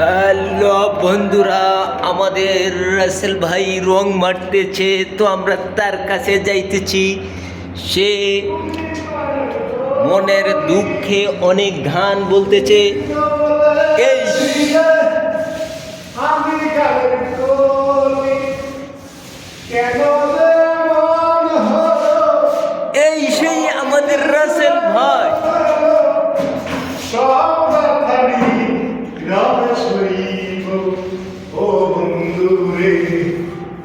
Hello বন্ধুরা, আমাদের রাসেল ভাই রং মারতেছে, তো আমরা তার কাছে যাইতেছি। সে মনের দুঃখে অনেক ধান বলতেছে, এই কেন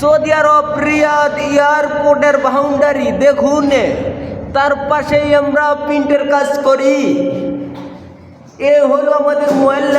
সৌদি আরব, রিয়াদ, এয়ারপোর্টের বাউন্ডারি দেখুন। তার পাশেই আমরা প্রিন্টের কাজ করি। এ হলো আমাদের মোবাইল